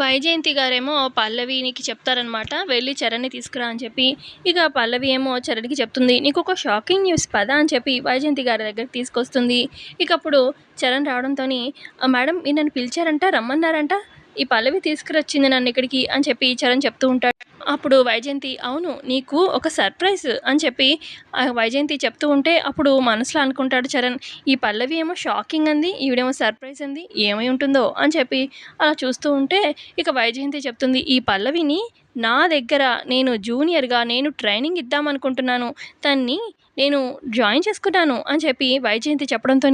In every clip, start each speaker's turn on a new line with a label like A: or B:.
A: వైజయంతి గారేమో పల్లవినికి చెప్తారనమాట వెళ్ళి చరణ్ని తీసుకురా అని చెప్పి. ఇక పల్లవి ఏమో చరణ్కి చెప్తుంది నీకు ఒక షాకింగ్ న్యూస్ పదా అని చెప్పి వైజయంతి గారి దగ్గరికి తీసుకొస్తుంది. ఇక అప్పుడు చరణ్ రావడంతో మేడం నన్ను పిలిచారంట రమ్మన్నారంట ఈ పల్లవి తీసుకురొచ్చింది నన్ను ఇక్కడికి అని చెప్పి చరణ్ చెప్తూ ఉంటాడు. అప్పుడు వైజయంతి అవును నీకు ఒక సర్ప్రైజ్ అని చెప్పి వైజయంతి చెప్తూ ఉంటే అప్పుడు మనసులో అనుకుంటాడు చరణ్ ఈ పల్లవి ఏమో షాకింగ్ అంది ఈవిడేమో సర్ప్రైజ్ అంది ఏమై ఉంటుందో అని చెప్పి అలా చూస్తూ ఉంటే ఇక వైజయంతి చెప్తుంది ఈ పల్లవిని నా దగ్గర నేను జూనియర్గా నేను ట్రైనింగ్ ఇద్దామనుకుంటున్నాను తన్ని నేను జాయిన్ చేసుకున్నాను అని చెప్పి వైజయంతి చెప్పడంతో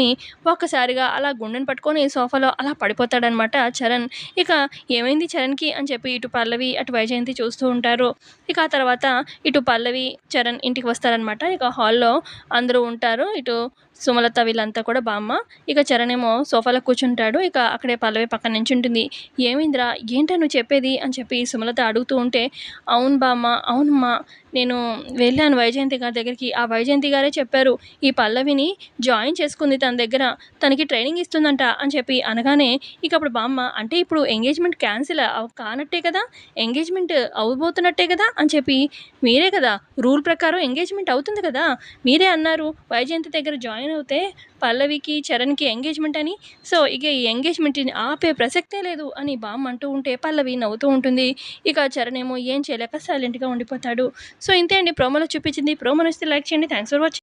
A: ఒక్కసారిగా అలా గుండెను పట్టుకొని సోఫాలో అలా పడిపోతాడనమాట చరణ్. ఇక ఏమైంది చరణ్కి అని చెప్పి ఇటు పల్లవి అటు వైజయంతి చూస్తూ ఉంటారు. ఇక ఆ తర్వాత ఇటు పల్లవి చరణ్ ఇంటికి వస్తారనమాట. ఇక హాల్లో అందరూ ఉంటారు. ఇటు సుమలత వీళ్ళంతా కూడా బామ్మ. ఇక చరణ్ ఏమో సోఫాలో కూర్చుంటాడు. ఇక అక్కడే పల్లవి పక్కన నించుంటుంది. ఏమైందిరా? ఏంటో నువ్వు చెప్పేది? అని చెప్పి సుమలత అడుగుతూ ఉంటే అవును బామ్మ అవునమ్మా నేను వెళ్ళాను వైజయంతి గారి దగ్గరికి. ఆ వైజయంతి గారే చెప్పారు ఈ పల్లవిని జాయిన్ చేసుకుంది తన దగ్గర తనకి ట్రైనింగ్ ఇస్తుందంట అని చెప్పి అనగానే ఇక అప్పుడు బామ్మ అంటే ఇప్పుడు ఎంగేజ్మెంట్ క్యాన్సిల్ కానట్టే కదా ఎంగేజ్మెంట్ అవ్వబోతున్నట్టే కదా అని చెప్పి మీరే కదా రూల్ ప్రకారం ఎంగేజ్మెంట్ అవుతుంది కదా మీరే అన్నారు వైజయంతి దగ్గర జాయిన్ అవుతే పల్లవికి చరణ్కి ఎంగేజ్మెంట్ అని. సో ఇక ఈ ఎంగేజ్మెంట్ని ఆపే ప్రసక్తే లేదు అని బామ్మ అంటూ ఉంటే పల్లవి నవ్వుతూ ఉంటుంది. ఇక చరణ్ ఏమో ఏం చేయలేక సైలెంట్గా ఉండిపోతాడు. సో ఇంతే అండి. ప్రోమోలో చూపించింది. ప్రోమో నచ్చితే లైక్ చేయండి. Thanks for watching